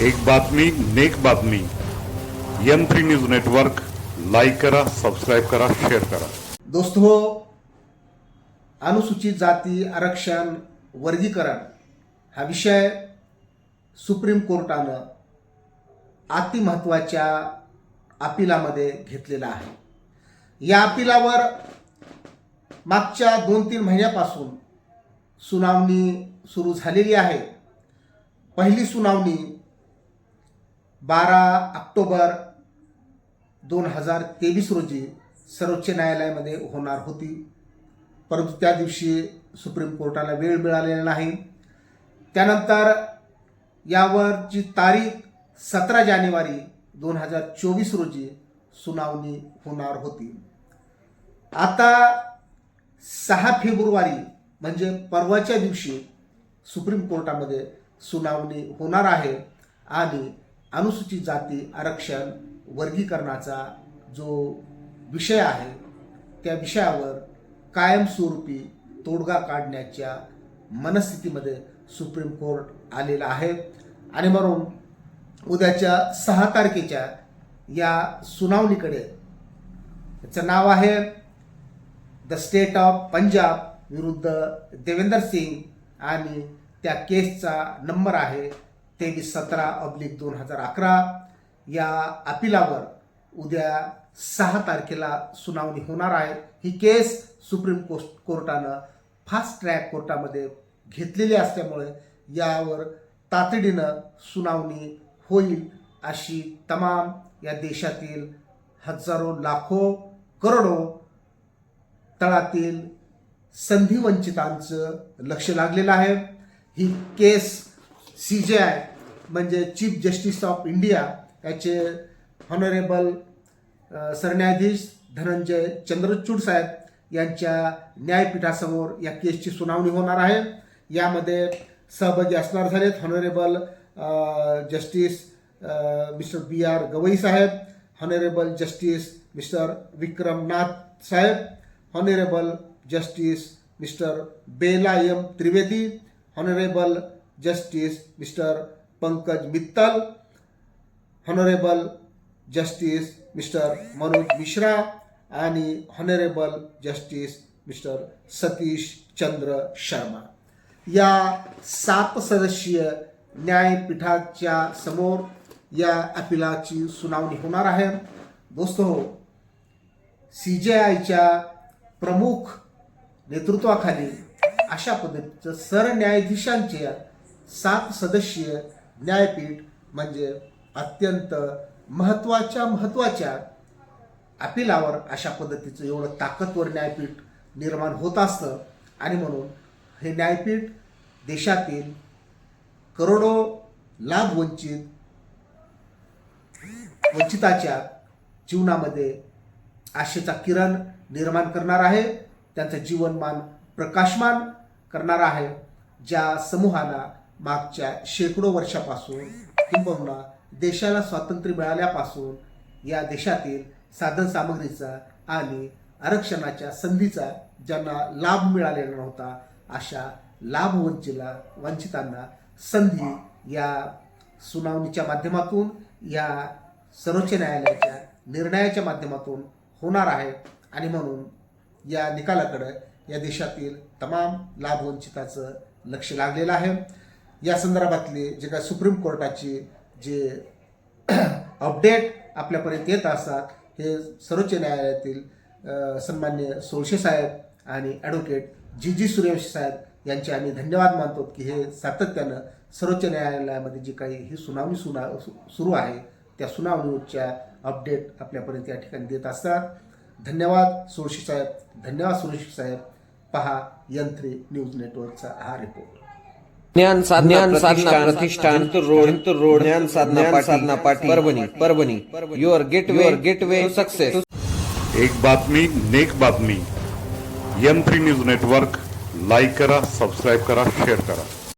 एक बातमी नेक बातमी. M three news network like करा सबस्क्राईब करा शेअर करा. दोस्तो अनुसूचित जाती आरक्षण वर्गीकरण हा विषय सुप्रीम कोर्टानं अति महत्त्वाच्या अपिलामध्ये घेतलेला आहे. या अपिलावर मागच्या दोन तीन महिन्यापासून सुनावणी सुरू झालेली आहे. पहिली सुनावणी बारा ऑक्टोबर दोन हजार तेवीस रोजी सर्वोच्च न्यायालयामध्ये होणार होती. परंतु त्या दिवशी सुप्रीम कोर्टाला वेळ मिळालेला नाही. त्यानंतर यावरची तारीख सतरा जानेवारी दोन हजार चोवीस रोजी सुनावणी होणार होती. आता सहा फेब्रुवारी म्हणजे परवाच्या दिवशी सुप्रीम कोर्टामध्ये सुनावणी होणार आहे आणि अनुसूचित जाती आरक्षण वर्गीकरणाचा जो विषय आहे त्या विषयावर कायमस्वरूपी तोडगा काढण्याच्या मनस्थितीमध्ये सुप्रीम कोर्ट आलेला आहे. आणि म्हणून उद्याच्या सहा तारखेच्या या सुनावणीकडे याचं नाव आहे द स्टेट ऑफ पंजाब विरुद्ध देवेंदर सिंग आणि त्या केसचा नंबर आहे तेवीस सतरा अब्लिक दोन हजार अकरा या अपिलावर उद्या सहा तारखेला सुनावणी होणार आहे. ही केस सुप्रीम कोर्ट कोर्टानं फास्ट ट्रॅक कोर्टामध्ये घेतलेली असल्यामुळे यावर तातडीनं सुनावणी होईल अशी तमाम या देशातील हजारो लाखो करोडो तळातील संधिवंचितांचं लक्ष लागलेलं आहे. ही केस सी जे आय म्हणजे चीफ जस्टिस ऑफ इंडिया याचे हॉनरेबल सरन्यायाधीश धनंजय चंद्रचूड साहेब यांच्या न्यायपीठासमोर या केसची सुनावणी होणार आहे. यामध्ये सहभागी असणार झालेत honourable justice mister B R Gavai साहेब हॉनरेबल जस्टिस मिस्टर विक्रमनाथ साहेब honourable justice mister Bela M Trivedi honourable justice mister Pankaj Mittal honourable justice mister Manoj Mishra आणि honourable justice mister Satish Chandra Sharma या सात सदस्यीय न्यायपीठाच्या समोर या अपिलाची सुनावणी होणार आहे. दोस्तो सी जे आयच्या प्रमुख नेतृत्वाखाली अशा पद्धतीचं सरन्यायाधीशांचे सात सदस्यीय न्यायपीठ म्हणजे अत्यंत महत्त्वाच्या महत्त्वाच्या अपिलावर अशा पद्धतीचं एवढं ताकदवर न्यायपीठ निर्माण होत असतं. आणि म्हणून हे न्यायपीठ देशातील करोडो लाभ वंचित वंचिताच्या जीवनामध्ये आशेचा किरण निर्माण करणार आहे. त्यांचं जीवनमान प्रकाशमान करणार आहे. ज्या समूहाला मागच्या शेकडो वर्षापासून किंबहुना देशाला स्वातंत्र्य मिळाल्यापासून या देशातील साधनसामग्रीचा आणि आरक्षणाच्या संधीचा ज्यांना लाभ मिळालेला नव्हता अशा लाभ वंचिला वंचितांना संधी या सुनावणीच्या माध्यमातून या सर्वोच्च न्यायालयाच्या निर्णयाच्या माध्यमातून होणार आहे. आणि म्हणून या निकालाकडं या देशातील तमाम लाभवंचिताचं लक्ष लागलेलं आहे. या संदर्भातले जे काय सुप्रीम कोर्टाचे जे अपडेट आपल्यापर्यंत येत असतात हे सर्वोच्च न्यायालयातील सन्मान्य सोळशे साहेब आणि ॲडव्होकेट जी जी सूर्यवंशी साहेब यांचे आम्ही धन्यवाद मानतो की हे सातत्यानं सर्वोच्च न्यायालयामध्ये जी काही ही सुनावणी सुना सु- सुरू आहे त्या सुनावणीच्या अपडेट आपल्यापर्यंत या ठिकाणी देत असतात. धन्यवाद सोळशी साहेब धन्यवाद सुरेश साहेब. पहा यंत्री न्यूज नेटवर्कचा हा रिपोर्ट ज्ञान साधना साधना प्रतिष्ठान रोड रोड ज्ञान साधना साधना पाठी Parbhani Parbhani your gate gate success एक बातमी नेक बातमी. M three news network like करा सबस्क्राईब करा शेअर करा.